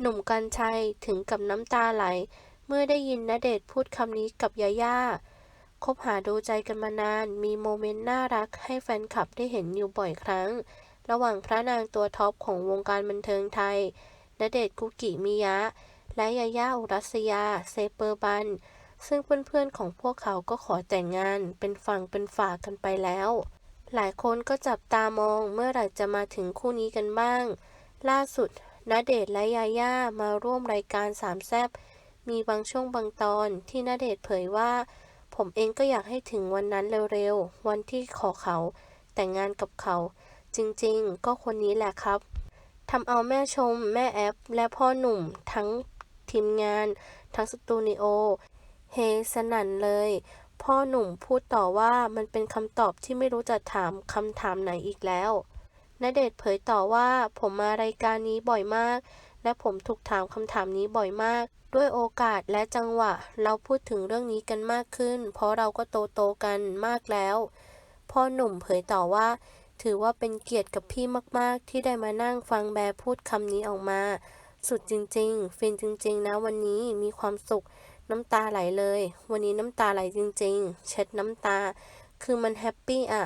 หนุ่มกรรชัยถึงกับน้ำตาไหล เมื่อได้ยินณเดชน์พูดคำนี้กับยาย่าคบหาดูใจกันมานาน มีโมเมนต์น่ารักให้แฟนคลับได้เห็นอยู่บ่อยครั้ง ระหว่างพระนางตัวท็อปของวงการบันเทิงไทยณเดชน์คุกิมิยะ และยาย่าอุรัสยา เซเปอร์บัน ซึ่งเพื่อนๆของพวกเขาก็ขอแต่งงานเป็นฝั่งเป็นฝากันไปแล้ว หลายคนก็จับตามองเมื่อไหร่จะมาถึงคู่นี้กันบ้าง ล่าสุด ณเดชและยาย่ามาร่วมรายการสามแซบมีบางช่วงบางตอนที่ณเดชเผยว่า ผมเองก็อยากให้ถึงวันนั้นเร็วๆ วันที่ขอเขา แต่งงานกับเขา จริงๆ ก็คนนี้แหละครับทำเอาแม่ชม แม่แอป และพ่อหนุ่ม ทั้งทีมงาน ทั้งสตูดิโอเฮสนั่นเลย พ่อหนุ่มพูดต่อว่ามันเป็นคำตอบที่ไม่รู้จะถามคำถามไหนอีกแล้ว ณเดชเผยต่อว่าผมมารายการนี้บ่อยมาก และผมถูกถามคำถามนี้บ่อยมาก ด้วยโอกาสและจังหวะ เราพูดถึงเรื่องนี้กันมากขึ้น เพราะเราก็โตโตกันมากแล้วพ่อหนุ่มเผยต่อว่า ถือว่าเป็นเกียรติกับพี่มาก ๆ ที่ได้มานั่งฟังแบร์พูดคำนี้ออกมา สุดจริง ๆ ฟินจริง ๆ นะวันนี้มีความสุข น้ำตาไหลเลย วันนี้น้ำตาไหลจริง ๆ เช็ดน้ำตา คือมันแฮปปี้อะ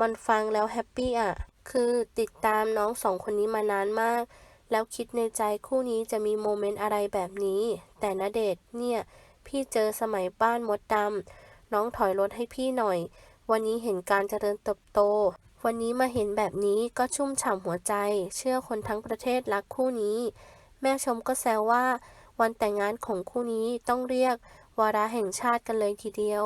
มันฟังแล้วแฮปปี้อะ คือติดตามน้องสองคนนี้มานานมาก แล้วคิดในใจคู่นี้จะมีโมเมนต์อะไรแบบนี้ แต่ณเดชเนี่ย พี่เจอสมัยบ้านมดดำน้องถอยรถให้พี่หน่อย วันนี้เห็นการเจริญเติบโต วันนี้มาเห็นแบบนี้ก็ชุ่มฉ่ำหัวใจ เชื่อคนทั้งประเทศรักคู่นี้ แม่ชมก็แซวว่า วันแต่งงานของคู่นี้ต้องเรียกวาระแห่งชาติกันเลยทีเดียว